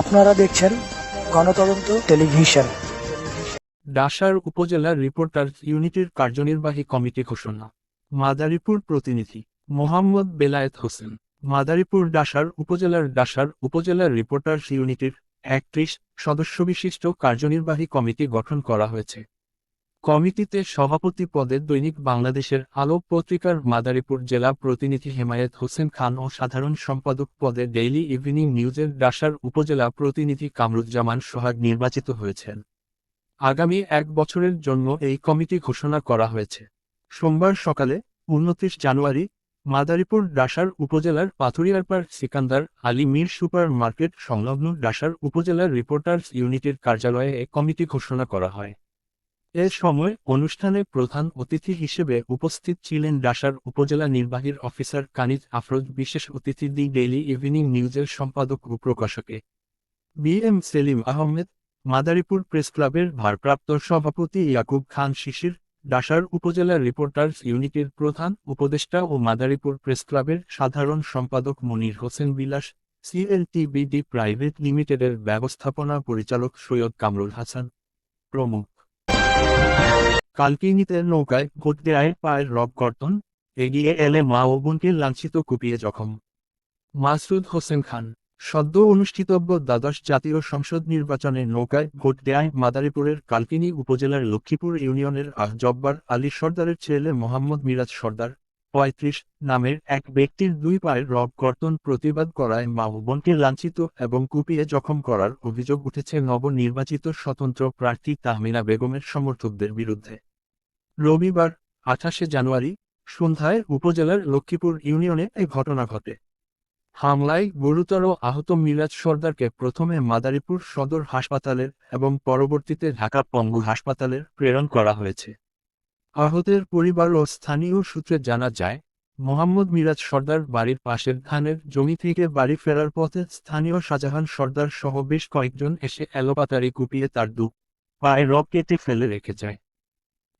আপনারা দেখছেন গণতদন্ত টেলিভিশন। ডাসার উপজেলার রিপোর্টার্স ইউনিটের কার্যনির্বাহী কমিটি ঘোষণা। মাদারীপুর প্রতিনিধি মোহাম্মদ বেলায়েত হোসেন। মাদারীপুর ডাসার উপজেলার ডাসার উপজেলার রিপোর্টার্স ইউনিটির একত্রিশ সদস্যবিশিষ্ট কার্যনির্বাহী কমিটি গঠন করা হয়েছে। কমিটিতে সভাপতি পদে দৈনিক বাংলাদেশের আলো পত্রিকার মাদারীপুর জেলা প্রতিনিধি হেমায়েত হোসেন খান ও সাধারণ সম্পাদক পদে ডেইলি ইভিনিং নিউজের ডাসার উপজেলা প্রতিনিধি কামরুজ্জামান সোহাগ নির্বাচিত হয়েছেন। আগামী এক বছরের জন্য এই কমিটি ঘোষণা করা হয়েছে। সোমবার সকালে উনত্রিশ জানুয়ারি মাদারীপুর ডাসার উপজেলার পাথুরিয়ারপাড় সিকান্দার আলী মীর সুপার মার্কেট সংলগ্ন ডাসার উপজেলার রিপোর্টার্স ইউনিটের কার্যালয়ে এ কমিটি ঘোষণা করা হয়। এ সময় অনুষ্ঠানে প্রধান অতিথি হিসেবে উপস্থিত ছিলেন ডাসার উপজেলা নির্বাহীর অফিসার কানিজ আফরোজ, বিশেষ অতিথি দি ডেইলি ইভিনিং নিউজের সম্পাদক ও প্রকাশকে। B M Selim Ahmed, Madaripur press ক্লাবের ভারপ্রাপ্ত সভাপতি ইয়াকুব খান শিশির ডাসার উপজেলা রিপোর্টার্স ইউনিটের প্রধান উপদেষ্টা ও মাদারীপুর প্রেস ক্লাবের সাধারণ সম্পাদক মনির হোসেন বিলাস, সিএলটিবিডি প্রাইভেট লিমিটেডের ব্যবস্থাপনা পরিচালক সৈয়দ কামরুল হাসান প্রমুখ। কালকিনিতে নৌকায় ভোট দেয় পায়ের রব কর্তন এগিয়ে এলে মা ও বোনকে লাঞ্ছিত কুপিয়ে জখম। মাসুদ হোসেন খান, সদ্য অনুষ্ঠিতব্য দ্বাদশ জাতীয় সংসদ নির্বাচনে নৌকায় ভোট দেয় মাদারীপুরের কালকিনি উপজেলার লক্ষ্মীপুর ইউনিয়নের আহ জব্বার আলী সর্দারের ছেলে মোহাম্মদ মিরাজ সর্দার পঁয়ত্রিশ নামের এক ব্যক্তির দুই পায়ের রব কর্তন প্রতিবাদ করায় মা লাঞ্ছিত এবং কুপিয়ে জখম করার অভিযোগ উঠেছে নবনির্বাচিত স্বতন্ত্র প্রার্থী তাহমিনা বেগমের সমর্থকদের বিরুদ্ধে। রবিবার, আঠাশে জানুয়ারি, সন্ধ্যায় উপজেলার লক্ষ্মীপুর ইউনিয়নে এই ঘটনা ঘটে। হামলায় গুরুতর আহত মিরাজ সর্দারকে প্রথমে মাদারীপুর সদর হাসপাতালের এবং পরবর্তীতে ঢাকা পঙ্গু হাসপাতালের প্রেরণ করা হয়েছে। আহতের পরিবার ও স্থানীয় সূত্রে জানা যায়, মোহাম্মদ মিরাজ সর্দার বাড়ির পাশের ধানের জমি থেকে বাড়ি ফেরার পথে স্থানীয় শাহজাহান সর্দার সহ বেশ কয়েকজন এসে এলোপাতারি কুপিয়ে তার দু পায়ে রক কেটে ফেলে রেখে যায়।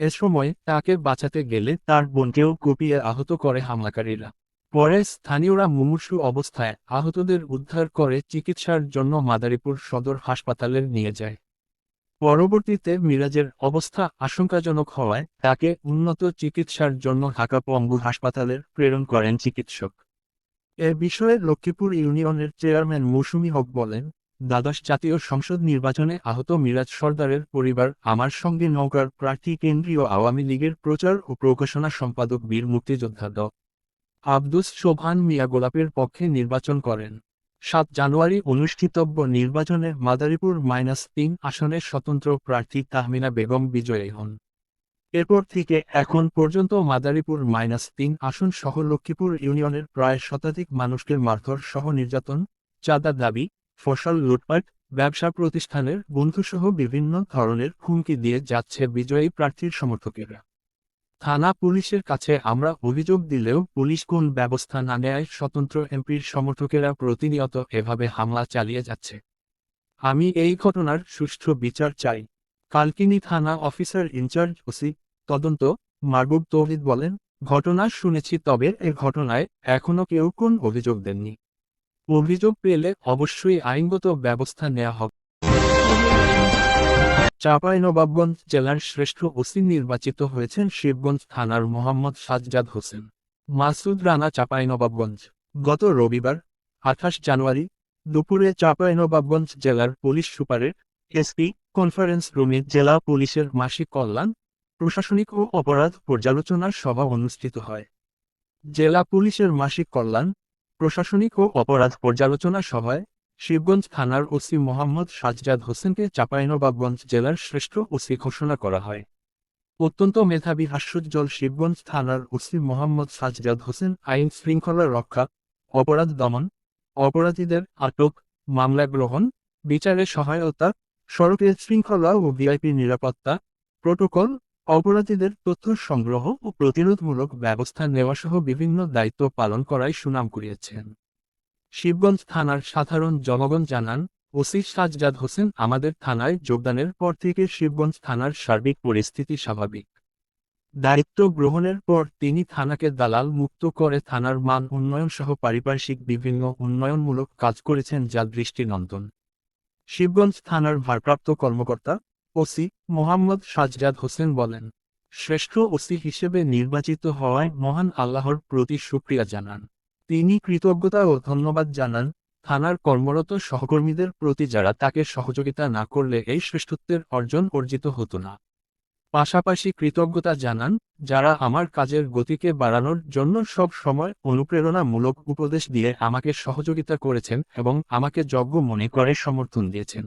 এ সময় তাকে বাঁচাতে গেলে তার বোনকেও কুপিয়ে আহত করে হামলাকারীরা। পরে স্থানীয়রা মুমূর্ষু অবস্থায় আহতদের উদ্ধার করে চিকিৎসার জন্য মাদারীপুর সদর হাসপাতালে নিয়ে যায়। পরবর্তীতে মিরাজের অবস্থা আশঙ্কাজনক হওয়ায় তাকে উন্নত চিকিৎসার জন্য ঢাকা পঙ্গু হাসপাতালের প্রেরণ করেন চিকিৎসক। এ বিষয়ে লক্ষ্মীপুর ইউনিয়নের চেয়ারম্যান মৌসুমী হক বলেন, দ্বাদশ জাতীয় সংসদ নির্বাচনে আহত মিরাজ সর্দারের পরিবার, আমার সঙ্গে নৌকার প্রার্থী কেন্দ্রীয় আওয়ামী লীগের প্রচার ও প্রকাশনা সম্পাদক বীর মুক্তিযোদ্ধা ড। আব্দুস সোভান মিয়া গোলাপের পক্ষে নির্বাচন করেন। সাত জানুয়ারি অনুষ্ঠিতব্য নির্বাচনে মাদারীপুর মাইনাস তিন আসনের স্বতন্ত্র প্রার্থী তাহমিনা বেগম বিজয়ী হন। এরপর থেকে এখন পর্যন্ত মাদারীপুর মাইনাস তিন আসন সহ লক্ষ্মীপুর ইউনিয়নের প্রায় শতাধিক মানুষকে মারধর সহ নির্যাতন, চাঁদা দাবি, ফসল লুটপাট, ব্যবসা প্রতিষ্ঠানের বন্ধুসহ বিভিন্ন ধরনের হুমকি দিয়ে যাচ্ছে বিজয়ী প্রার্থীর সমর্থকেরা। থানা পুলিশের কাছে আমরা অভিযোগ দিলেও পুলিশ কোন ব্যবস্থা না নেয় স্বতন্ত্র এমপির সমর্থকেরা প্রতিনিয়ত এভাবে হামলা চালিয়ে যাচ্ছে। আমি এই ঘটনার সুষ্ঠু বিচার চাই, কালকিনি থানা অফিসার ইনচার্জ ওসি তদন্ত, মারবুব তৌহিদ বলেন, ঘটনা শুনেছি তবে এ ঘটনায় এখনও কেউ কোন অভিযোগ দেননি। অভিযোগ পেলে অবশ্যই আইনগত ব্যবস্থা নেওয়া হবে। চাঁপাইনবাবগঞ্জ জেলার শ্রেষ্ঠ ওসি নির্বাচিত হয়েছেন শিবগঞ্জ থানার মোহাম্মদ সাজ্জাদ হোসেন। মাসুদ রানা, চাঁপাইনবাবগঞ্জ। গত রবিবার, আঠাশ জানুয়ারি, দুপুরে চাঁপাইনবাবগঞ্জ জেলার পুলিশ সুপারের এসপি কনফারেন্স রুমে জেলা পুলিশের মাসিক কল্যাণ, প্রশাসনিক ও অপরাধ পর্যালোচনার সভা অনুষ্ঠিত হয়। জেলা পুলিশের মাসিক কল্যাণ, প্রশাসনিক ও অপরাধ পর্যালোচনা সভায় শিবগঞ্জ থানার ওসি মোহাম্মদ সাজ্জাদ হোসেনকে চাঁপাইনবাবগঞ্জ জেলার শ্রেষ্ঠ ওসি ঘোষণা করা হয়। অত্যন্ত মেধাবী হাস্যোজ্জ্বল শিবগঞ্জ থানার ওসি মোহাম্মদ সাজ্জাদ হোসেন আইন শৃঙ্খলা রক্ষা, অপরাধ দমন, অপরাধীদের আটক, মামলা গ্রহণ, বিচারে সহায়তা, সড়কের শৃঙ্খলা ও ভিআইপি নিরাপত্তা, প্রোটোকল, অপরাধীদের তথ্য সংগ্রহ ও প্রতিরোধমূলক ব্যবস্থা নেওয়াসহ বিভিন্ন দায়িত্ব পালন করায় সুনাম কুড়িয়েছেন। শিবগঞ্জ থানার সাধারণ জনগণ জানান, ওসি সাজ্জাদ হোসেন আমাদের থানায় যোগদানের পর থেকে শিবগঞ্জ থানার সার্বিক পরিস্থিতি স্বাভাবিক। দায়িত্ব গ্রহণের পর তিনি থানাকে দালাল মুক্ত করে থানার মান উন্নয়ন সহ পারিপার্শ্বিক বিভিন্ন উন্নয়নমূলক কাজ করেছেন যা দৃষ্টিনন্দন। শিবগঞ্জ থানার ভারপ্রাপ্ত কর্মকর্তা, ওসি মোহাম্মদ সাজজাদ হোসেন বলেন, শ্রেষ্ঠ ওসি হিসেবে নির্বাচিত হওয়ায় মহান আল্লাহর প্রতি শুক্রিয়া জানান। তিনি কৃতজ্ঞতা ও ধন্যবাদ জানান, থানার কর্মরত সহকর্মীদের প্রতি যারা তাকে সহযোগিতা না করলে এই শ্রেষ্ঠত্বের অর্জন অর্জিত হতো না। পাশাপাশি কৃতজ্ঞতা জানান, যারা আমার কাজের গতিকে বাড়ানোর জন্য সব সময় অনুপ্রেরণামূলক উপদেশ দিয়ে আমাকে সহযোগিতা করেছেন এবং আমাকে যজ্ঞ মনে করে সমর্থন দিয়েছেন।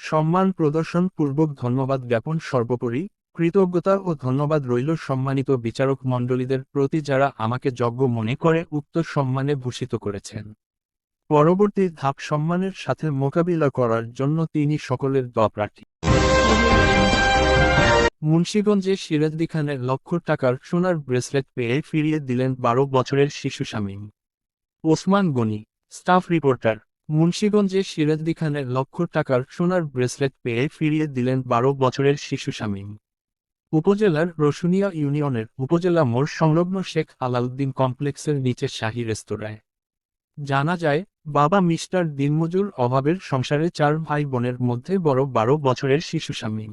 সম্মান প্রদর্শন পূর্বক ধন্যবাদ জ্ঞাপন সর্বোপরি কৃতজ্ঞতা ও ধন্যবাদ রইল সম্মানিত বিচারক মণ্ডলীদের প্রতি যারা আমাকে যজ্ঞ মনে করে উক্ত সম্মানে ভূষিত করেছেন। পরবর্তী ধাপ সম্মানের সাথে মোকাবিলা করার জন্য তিনি সকলের দোয়া প্রার্থী। মুন্সীগঞ্জে সিরাজদি খানের লক্ষ টাকার সোনার ব্রেসলেট পেয়ে ফিরিয়ে দিলেন বারো বছরের শিশু শামীম। ওসমান গনি, স্টাফ রিপোর্টার, মুন্সীগঞ্জে সিরাজদি খানের লক্ষ টাকার সোনার ব্রেসলেট পেয়ে ফিরিয়ে দিলেন বারো বছরের শিশু শামীম। উপজেলার রসুনিয়া ইউনিয়নের উপজেলা মোড় সংলগ্ন শেখ আলাউদ্দিন কমপ্লেক্সের নিচে শাহী রেস্তোরাঁয়। জানা যায়, বাবা মিস্টার দিনমজুর অভাবের সংসারে চার ভাই বোনের মধ্যে বড় বারো বছরের শিশু শামীম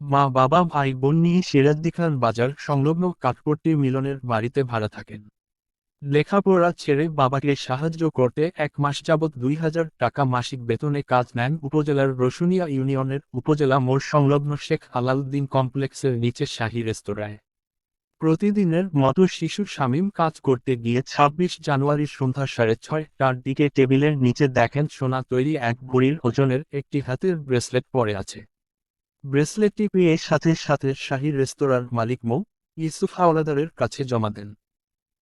মা, বাবা, ভাই বোন নিয়ে সিরাজদিখান বাজার সংলগ্ন কাঠপট্টি মিলনের বাড়িতে ভাড়া থাকেন। লেখাপড়া ছেড়ে বাবাকে সাহায্য করতে এক মাস যাবৎ দুই হাজার টাকা মাসিক বেতনে কাজ নেন উপজেলার রসুনিয়া ইউনিয়নের উপজেলা মোড় সংলগ্ন শেখ আলাউদ্দিন কমপ্লেক্সের নিচে শাহী রেস্তোরাঁয়। প্রতিদিনের মতো শিশু শামীম কাজ করতে গিয়ে ২৬ জানুয়ারি সন্ধ্যা সাড়ে ছয়টার দিকে টেবিলের নিচে দেখেন সোনা তৈরি এক ভরির ওজনের একটি হাতের ব্রেসলেট পড়ে আছে। ব্রেসলেটটি পেয়ে সাথে সাথে শাহী রেস্তোরাঁর মালিক মো. ইউসুফ হাওলাদারের কাছে জমা দেন।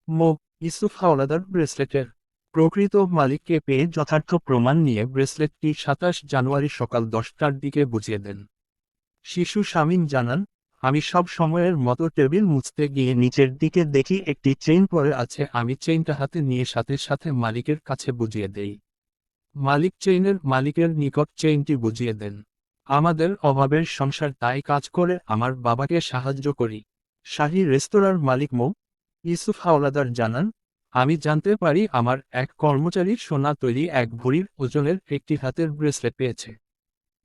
মো. ইউসুফ হাওলাদার ব্রেসলেটের প্রকৃত মালিককে পেয়ে যথার্থ প্রমাণ নিয়ে ব্রেসলেটটি সাতাশ জানুয়ারি সকাল দশটার দিকে বুঝিয়ে দেন। শিশু শামীম জানান, আমি সব সময়ের মতো টেবিল মুছতে গিয়ে নিচের দিকে দেখি একটি চেইন পরে আছে, আমি চেইনটা হাতে নিয়ে সাথে সাথে মালিকের কাছে বুঝিয়ে দেই। মালিক চেইনের মালিকের নিকট চেইনটি বুঝিয়ে দেন। আমাদের অভাবের সংসার তাই কাজ করে, আমার বাবাকে সাহায্য করি। শাহী রেস্তোরাঁর মালিক মো ইউসুফ হাওলাদার জানান, আমি জানতে পারি আমার এক কর্মচারী সোনা তৈরি এক ভরির ওজনের একটি হাতের ব্রেসলেট পেয়েছে,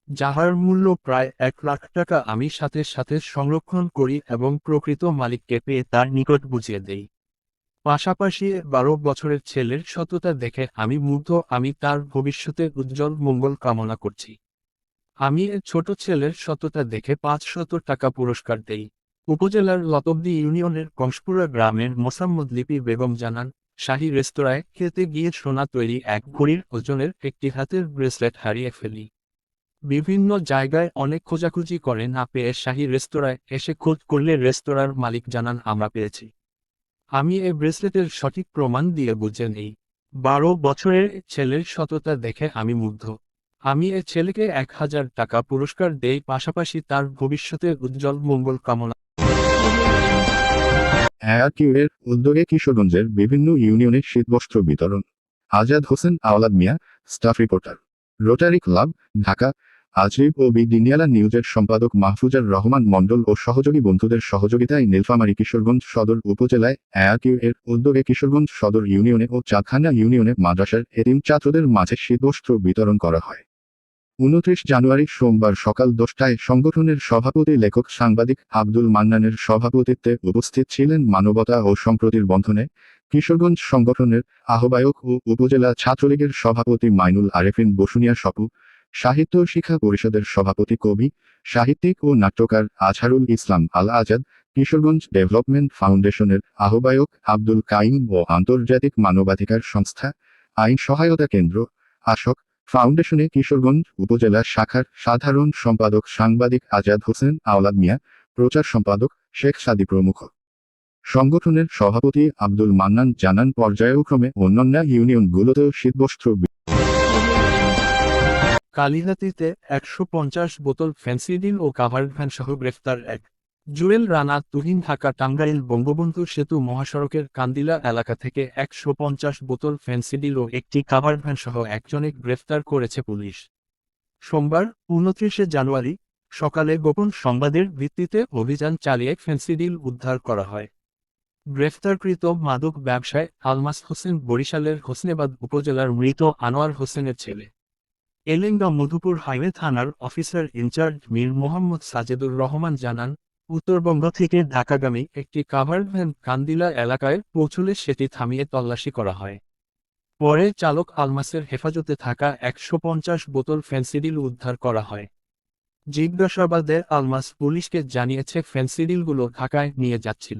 যাহার মূল্য প্রায় এক লাখ টাকা আমি সাথে সাথে সংরক্ষণ করি এবং প্রকৃত মালিককে পেয়ে তার নিকট বুঝিয়ে দেই। পাশাপাশি বারো বছরের ছেলের সততা দেখে আমি মুগ্ধ, আমি তার ভবিষ্যতে উজ্জ্বল মঙ্গল কামনা করছি। আমি ছোট ছেলের সততা দেখে পাঁচ শত টাকা পুরস্কার দেই। উপজেলার লতবদি ইউনিয়নের কংসপুরা গ্রামের মোসাম্মদ লিপি বেগম জানান, শাহী রেস্তোরাঁয় খেতে গিয়ে সোনা তৈরি এক ভরির ওজনের একটি হাতের ব্রেসলেট হারিয়ে ফেলি। বিভিন্ন জায়গায় অনেক খোঁজাখুঁজি করে না পেয়ে শাহী রেস্তোরাঁয় এসে খোঁজ করলে রেস্তোরাঁর মালিক জানান, আমরা পেয়েছি। আমি এ ব্রেসলেটের সঠিক প্রমাণ দিয়ে বুঝে নেই। বারো বছরের ছেলের সততা দেখে আমি মুগ্ধ। আমি এ ছেলেকে এক হাজার টাকা পুরস্কার দেই, পাশাপাশি তার ভবিষ্যতের উজ্জ্বল মঙ্গল কামনা এআরকিউ এর উদ্যোগে কিশোরগঞ্জের বিভিন্ন ইউনিয়নে শীতবস্ত্র বিতরণ। Azad Hossain, Awlad Mia, staff reporter. Rotary club, Dhaka. আজরিব ও বি দিনিয়ালা নিউজের সম্পাদক মাহফুজার রহমান মণ্ডল ও সহযোগী বন্ধুদের সহযোগিতায় নীলফামারী কিশোরগঞ্জ সদর উপজেলায় এআরকিউ এর উদ্যোগে কিশোরগঞ্জ সদর ইউনিয়নে ও চাঁদখানা ইউনিয়নে মাদ্রাসার এতিম ছাত্রদের মাঝে শীতবস্ত্র বিতরণ করা হয়। উনত্রিশ জানুয়ারি সোমবার সকাল দশটায় সংগঠনের সভাপতি লেখক সাংবাদিক আব্দুল মান্নানের সভাপতিত্বে উপস্থিত ছিলেন মানবতা ও সম্প্রতির বন্ধনে কিশোরগঞ্জ সংগঠনের আহ্বায়ক ও উপজেলা ছাত্রলীগের সভাপতি মাইনুল আরেফিন বসুনিয়া সপু, সাহিত্য শিক্ষা পরিষদের সভাপতি কবি, সাহিত্যিক ও নাট্যকার আজহারুল ইসলাম আল আজাদ কিশোরগঞ্জ ডেভেলপমেন্ট ফাউন্ডেশনের আহ্বায়ক আব্দুল কাইম ও আন্তর্জাতিক মানবাধিকার সংস্থা, আইন সহায়তা কেন্দ্র আশক ফাউন্ডেশনে কিশোরগঞ্জ উপজেলা শাখার সাধারণ সম্পাদক সাংবাদিক আজাদ হোসেন, আওলাদ মিয়া, প্রচার সম্পাদক শেখ সাদি প্রমুখ। সংগঠনের সভাপতি আব্দুল মান্নান জানান, পর্যায়ক্রমে অন্যান্য ইউনিয়নগুলোতেও শীতবস্ত্র কালিহাতিতে একশো পঞ্চাশ বোতল ফেন্সিডিল ও কাভার্ড ভ্যান সহ গ্রেফতার এক জুয়েল রানা তুহিন ঢাকা টাঙ্গাইল বঙ্গবন্ধু সেতু মহাসড়কের কান্দিলা এলাকা থেকে একশো পঞ্চাশ বোতল ফেন্সিডিল ও একটি কাভার্ড ভ্যান সহ একজনে গ্রেফতার করেছে পুলিশ। সোমবার উনত্রিশে জানুয়ারি সকালে গোপন সংবাদের ভিত্তিতে অভিযান চালিয়ে ফেন্সিডিল উদ্ধার করা হয়। গ্রেফতারকৃত মাদক ব্যবসায় আলমাস হোসেন বরিশালের হোসনেবাদ উপজেলার মৃত আনোয়ার হোসেনের ছেলে। এলেঙ্গা মধুপুর হাইওয়ে থানার officer in charge Mir Mohammad Sajedur Rahman জানান উত্তরবঙ্গ থেকে ঢাকাগামী একটি কাভার ভ্যান কান্দিলা এলাকায় পৌঁছলে সেটি থামিয়ে তল্লাশি করা হয়। পরে চালক আলমাসের হেফাজতে থাকা একশো পঞ্চাশ বোতল ফেন্সিডিল উদ্ধার করা হয়। জিজ্ঞাসাবাদে আলমাস পুলিশকে জানিয়েছে, ফেন্সিডিলগুলো ঢাকায় নিয়ে যাচ্ছিল।